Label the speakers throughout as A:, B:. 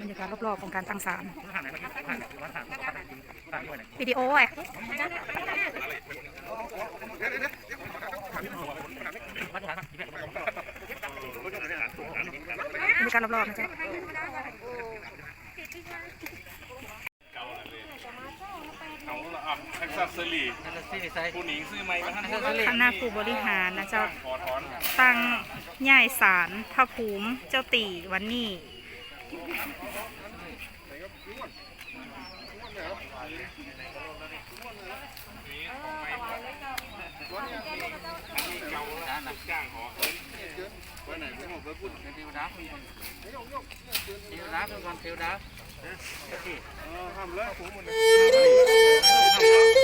A: บรรยากาศรอบๆของการตั้งศาลวิดีโอไอ้บ รรยากาศรอบๆนะจ๊ะ
B: เอาละอะแท็กซัสเซอรี่ผู้หญิงซื้อไม้มาท่าน
A: คณะผู้บริหารนะเจ้า
B: ขอถอน
A: ตั้งย่ายศาลพระภูมิเจ้าตีวันนี้
B: จ้างขอ
A: ท่า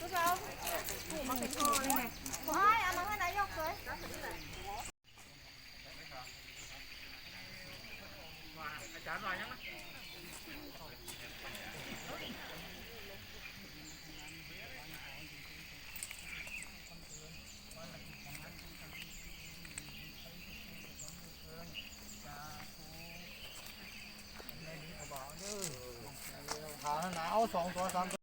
A: Được không? Củ mà phải này này.
C: Của hai, ăn mắng này dọc rồi. Chán rồi nhá. áo 2 2 3